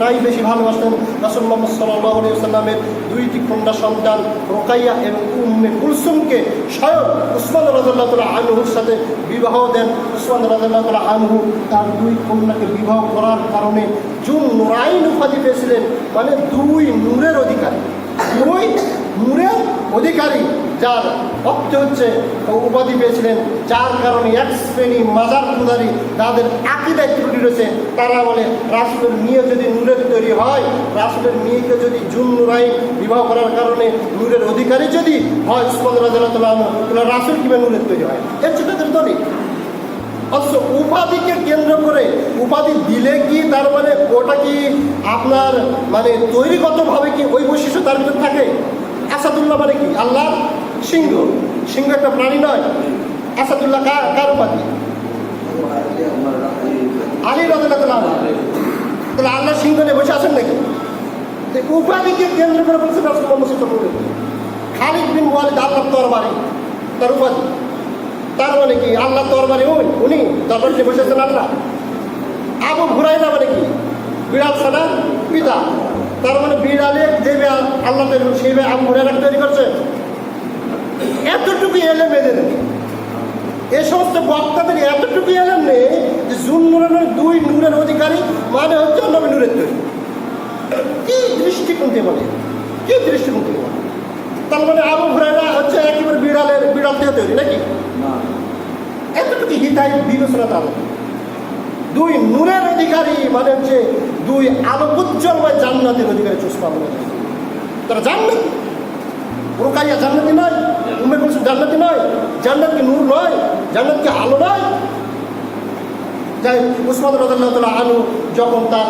তাই বেশি রাসুল মোহাম্মদ সাল্লাহ সাল্লামের দুইটি কন্যা সন্তান রোকাইয়া এবং উম্মে কুলসুমকে স্বয়ং উসমান রাজাল্লাহ আনহুর সাথে বিবাহ দেন। উসমান রাজাল্লাহ আনহু তার দুই কন্যাকে বিবাহ করার কারণে জুন নুরাইন উপাধি পেয়েছিলেন মানে দুই নূরের অধিকারী। দুই নূরের অধিকারী যার অর্থ হচ্ছে উপাধি পেয়েছিলেন, যার কারণে এক শ্রেণি মাজার পূজারী তাদের আকিদায় ত্রুটি রয়েছে তারা বলে, রাসুলের মেয়ে যদি নূরের তৈরি হয়, রাসুলের মেয়েকে যদি জুন নুরাই বিবাহ করার কারণে নূরের অধিকারী যদি হয় উসমান রাজাল্লাহ তাহলে রাসুল কীভাবে নূরের তৈরি হয়? এর তাদের দলিল। অথচ উপাধিকে কেন্দ্র করে উপাধি দিলে কি তার মানে ওটা কি আপনার মানে তৈরিগতভাবে কি ওই বৈশিষ্ট্য তার ভিতর থাকে? আসাদুল্লাহ মানে কি? আল্লাহ? সিংহ। সিংহ একটা প্রাণী নয়। আসাদুল্লাহ কার কার উপাধি? আলী রাজা তাহলে আল্লাহ সিংহ নিয়ে বসে আছেন নাকি? উপাধিকে কেন্দ্র করে বলছে রাসুল মোহাম্মদ সাল্লাল্লাহু আলাইহি ওয়াসাল্লাম। খালিদ বিন ওয়ালিদ আল্লাহ তরবারি, তার উপাধি। তার মানে কি? আল্লাহ তরবারি ওই উনি। দরবার নিয়ে বসেছেন আল্লাহ। আবু ঘুরাই না মানে কি? বিড়াল ছাড়া পিতা। তার মানে বিড়ালে দেবে আল্লাহ তৈরি করছে, সেই আবু ঘুরাইলা তৈরি করছে। এতটুকু এলেম এদের। এ সমস্ত বক্তাদের এতটুকু এলেম নেই যে জুন নুরের দুই নূরের অধিকারী মানে হচ্ছে নবী নূরের তৈরি। কি দৃষ্টিকোণ দিয়ে বলে? কি দৃষ্টিকোণ দিয়ে বলে? তার মানে আবু ঘুরাইলা হচ্ছে একেবারে বিড়ালের বিড়াল থেকে তৈরি নাকি? এতটুকু হিতাই বিবেচনা তার। দুই নূরের অধিকারী মানে হচ্ছে দুই আলো উজ্জ্বল বা জান্নাতের অধিকারী চুষ্মা বলে তারা জান্নাত। রোকাইয়া জান্নাতি নয় উমের কুলসুম জান্নাতি নয় জান্নাত কি নূর নয় জান্নাত কি আলো নয়। যাই উসমান রাজ আলু যখন তার